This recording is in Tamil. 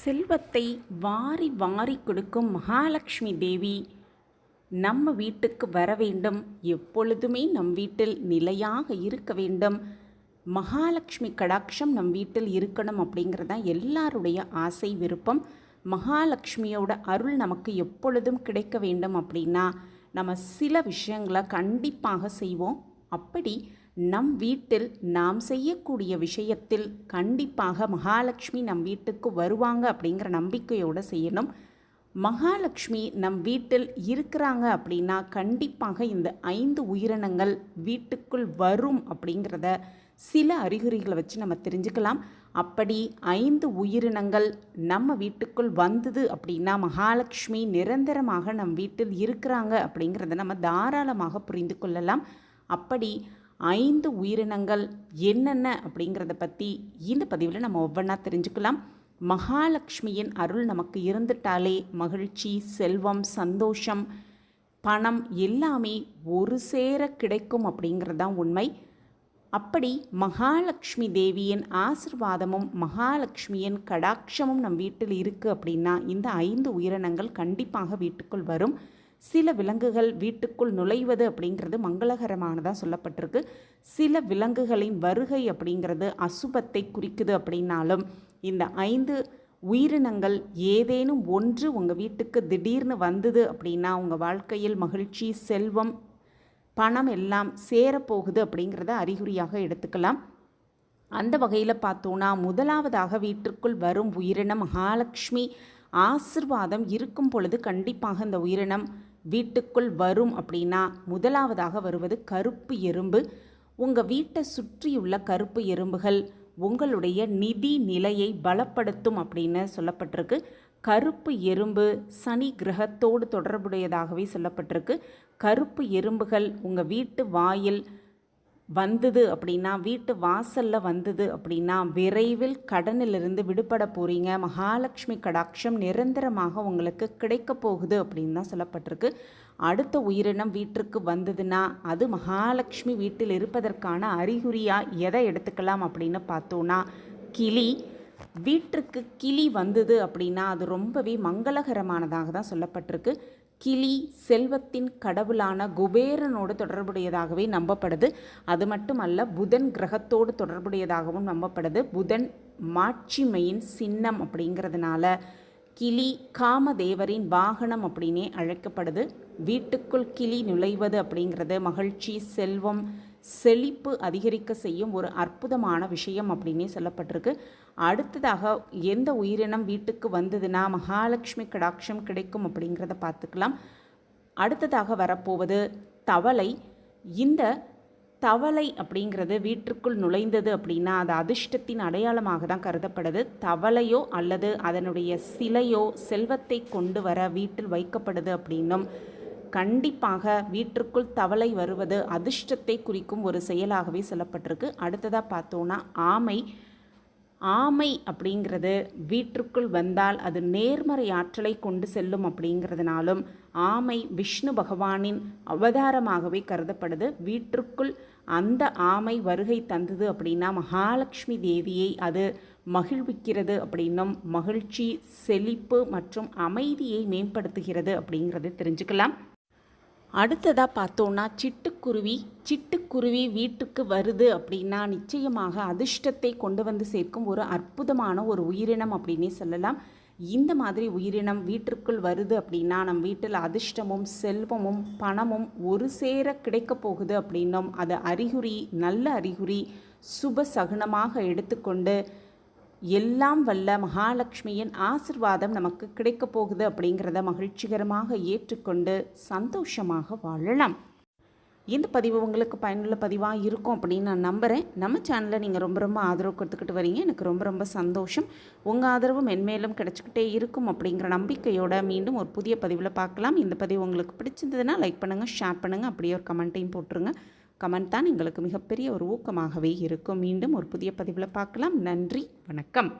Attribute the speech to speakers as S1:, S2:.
S1: செல்வத்தை வாரி வாரி கொடுக்கும் மகாலட்சுமி தேவி நம்ம வீட்டுக்கு வர வேண்டும். எப்பொழுதுமே நம் வீட்டில் நிலையாக இருக்க வேண்டும். மகாலட்சுமி கடாட்சம் நம் வீட்டில் இருக்கணும் அப்படிங்கிறது தான் எல்லாருடைய ஆசை விருப்பம். மகாலட்சுமியோட அருள் நமக்கு எப்பொழுதும் கிடைக்க வேண்டும் அப்படின்னா நம்ம சில விஷயங்களை கண்டிப்பாக செய்வோம். அப்படி நம் வீட்டில் நாம் செய்யக்கூடிய விஷயத்தில் கண்டிப்பாக மகாலட்சுமி நம் வீட்டுக்கு வருவாங்க அப்படிங்கிற நம்பிக்கையோடு செய்யணும். மகாலட்சுமி நம் வீட்டில் இருக்கிறாங்க அப்படின்னா கண்டிப்பாக இந்த ஐந்து உயிரினங்கள் வீட்டுக்குள் வரும் அப்படிங்கிறத சில அறிகுறிகளை வச்சு நம்ம தெரிஞ்சுக்கலாம். அப்படி ஐந்து உயிரினங்கள் நம்ம வீட்டுக்குள் வந்தது அப்படின்னா மகாலட்சுமி நிரந்தரமாக நம் வீட்டில் இருக்கிறாங்க அப்படிங்கிறத நம்ம தாராளமாக புரிந்து கொள்ளலாம். அப்படி ஐந்து உயிரினங்கள் என்னென்ன அப்படிங்கிறத பற்றி இந்த பதிவில் நம்ம ஒவ்வொன்றா தெரிஞ்சுக்கலாம். மகாலட்சுமியின் அருள் நமக்கு இருந்துட்டாலே மகிழ்ச்சி செல்வம் சந்தோஷம் பணம் எல்லாமே ஒரு சேர கிடைக்கும் அப்படிங்கிறது தான் உண்மை. அப்படி மகாலட்சுமி தேவியின் ஆசிர்வாதமும் மகாலட்சுமியின் கடாட்சமும் நம் வீட்டில் இருக்குது அப்படின்னா இந்த ஐந்து உயிரினங்கள் கண்டிப்பாக வீட்டுக்குள் வரும். சில விலங்குகள் வீட்டுக்குள் நுழைவது அப்படிங்கிறது மங்களகரமானதாக சொல்லப்பட்டிருக்கு. சில விலங்குகளின் வருகை அப்படிங்கிறது அசுபத்தை குறிக்குது அப்படின்னாலும் இந்த ஐந்து உயிரினங்கள் ஏதேனும் ஒன்று உங்கள் வீட்டுக்கு திடீர்னு வந்தது அப்படின்னா உங்கள் வாழ்க்கையில் மகிழ்ச்சி செல்வம் பணம் எல்லாம் சேரப்போகுது அப்படிங்கிறத அறிகுறியாக எடுத்துக்கலாம். அந்த வகையில் பார்த்தோன்னா முதலாவதாக வீட்டிற்குள் வரும் உயிரினம் மகாலட்சுமி. ஆசிர்வாதம் இருக்கும் பொழுது கண்டிப்பாக இந்த உயிரினம் வீட்டுக்குள் வரும் அப்படின்னா முதலாவதாக வருவது கருப்பு எறும்பு. உங்கள் வீட்டை சுற்றியுள்ள கருப்பு எறும்புகள் உங்களுடைய நிதி நிலையை பலப்படுத்தும் அப்படின்னு சொல்லப்பட்டிருக்கு. கருப்பு எறும்பு சனி கிரகத்தோடு தொடர்புடையதாகவே சொல்லப்பட்டிருக்கு. கருப்பு எறும்புகள் உங்கள் வீட்டு வாயில் வந்தது அப்படின்னா வீட்டு வாசலில் வந்தது அப்படின்னா விரைவில் கடனிலிருந்து விடுபட போகிறீங்க மகாலட்சுமி கடாட்சம் நிரந்தரமாக உங்களுக்கு கிடைக்க போகுது அப்படின்னு தான் சொல்லப்பட்டிருக்கு. அடுத்த உயிரினம் வீட்டிற்கு வந்ததுன்னா அது மகாலட்சுமி வீட்டில் இருப்பதற்கான அறிகுறியாக எதை எடுத்துக்கலாம் அப்படின்னு பார்த்தோன்னா கிளி வீட்டிற்கு கிளி வந்தது அப்படின்னா அது ரொம்பவே மங்களகரமானதாக தான் சொல்லப்பட்டிருக்கு. கிளி செல்வத்தின் கடவுளான குபேரனோடு தொடர்புடையதாகவே நம்பப்படுது. அது மட்டுமல்ல புதன் கிரகத்தோடு தொடர்புடையதாகவும் நம்பப்படுது. புதன் மாட்சிமையின் சின்னம் அப்படிங்கிறதுனால கிளி காமதேவரின் வாகனம் அப்படின்னே அழைக்கப்படுது. வீட்டுக்குள் கிளி நுழைவது அப்படிங்கிறது மகிழ்ச்சி செல்வம் செழிப்பு அதிகரிக்க செய்யும் ஒரு அற்புதமான விஷயம் அப்படின்னே சொல்லப்பட்டிருக்கு. அடுத்ததாக எந்த உயிரினம் வீட்டுக்கு வந்ததுன்னா மகாலட்சுமி கடாட்சம் கிடைக்கும் அப்படிங்கிறத பார்த்துக்கலாம். அடுத்ததாக வரப்போவது தவளை. இந்த தவளை அப்படிங்கிறது வீட்டிற்குள் நுழைந்தது அப்படின்னா அது அதிர்ஷ்டத்தின் அடையாளமாக தான் கருதப்படுது. தவளையோ அல்லது அதனுடைய சிலையோ செல்வத்தை கொண்டு வர வீட்டில் வைக்கப்படுது அப்படின்னும் கண்டிப்பாக வீட்டிற்குள் தவளை வருவது அதிர்ஷ்டத்தை குறிக்கும் ஒரு செயலாகவே சொல்லப்பட்டிருக்கு. அடுத்ததாக பார்த்தோன்னா ஆமை. ஆமை அப்படிங்கிறது வீட்டிற்குள் வந்தால் அது நேர்மறை ஆற்றலை கொண்டு செல்லும் அப்படிங்கிறதுனாலும் ஆமை விஷ்ணு பகவானின் அவதாரமாகவே கருதப்படுது. வீட்டிற்குள் அந்த ஆமை வருகை தந்தது அப்படின்னா மகாலட்சுமி தேவியை அது மகிழ்விக்கிறது அப்படின்னும் மகிழ்ச்சி செழிப்பு மற்றும் அமைதியை மேம்படுத்துகிறது அப்படிங்கிறது தெரிஞ்சுக்கலாம். அடுத்ததாக பார்த்தோன்னா சிட்டுக்குருவி சிட்டுக்குருவி வீட்டுக்கு வருது அப்படின்னா நிச்சயமாக அதிர்ஷ்டத்தை கொண்டு வந்து சேர்க்கும் ஒரு அற்புதமான ஒரு உயிரினம் அப்படின்னே சொல்லலாம். இந்த மாதிரி உயிரினம் வீட்டிற்குள் வருது அப்படின்னா நம் வீட்டில் அதிர்ஷ்டமும் செல்வமும் பணமும் ஒரு சேர கிடைக்க போகுது அப்படின்னும் அது அறிகுறி நல்ல அறிகுறி சுப சகுனமாக எடுத்துக்கொண்டு எல்லாம் வல்ல மகாலட்சுமியின் ஆசிர்வாதம் நமக்கு கிடைக்கப் போகுது அப்படிங்கிறத மகிழ்ச்சிகரமாக ஏற்றுக்கொண்டு சந்தோஷமாக வாழலாம். இந்த பதிவு உங்களுக்கு பயனுள்ள பதிவாக இருக்கும் அப்படின்னு நான் நம்புகிறேன் நம்ம சேனலை நீங்கள் ரொம்ப ரொம்ப ஆதரவு கொடுத்துக்கிட்டு வரீங்க. எனக்கு ரொம்ப ரொம்ப சந்தோஷம். உங்கள் ஆதரவு மென்மேலும் கிடச்சிக்கிட்டே இருக்கும் அப்படிங்கிற நம்பிக்கையோட மீண்டும் ஒரு புதிய பதிவில் பார்க்கலாம். இந்த பதிவு உங்களுக்கு பிடிச்சிருந்ததுன்னா லைக் பண்ணுங்கள் ஷேர் பண்ணுங்கள் அப்படியே ஒரு கமெண்ட்டையும் போட்டுருங்க. கமெண்ட் தான் எங்களுக்கு மிகப்பெரிய ஒரு ஊக்கமாகவே இருக்கும். மீண்டும் ஒரு புதிய பதிவில் பார்க்கலாம். நன்றி. வணக்கம்.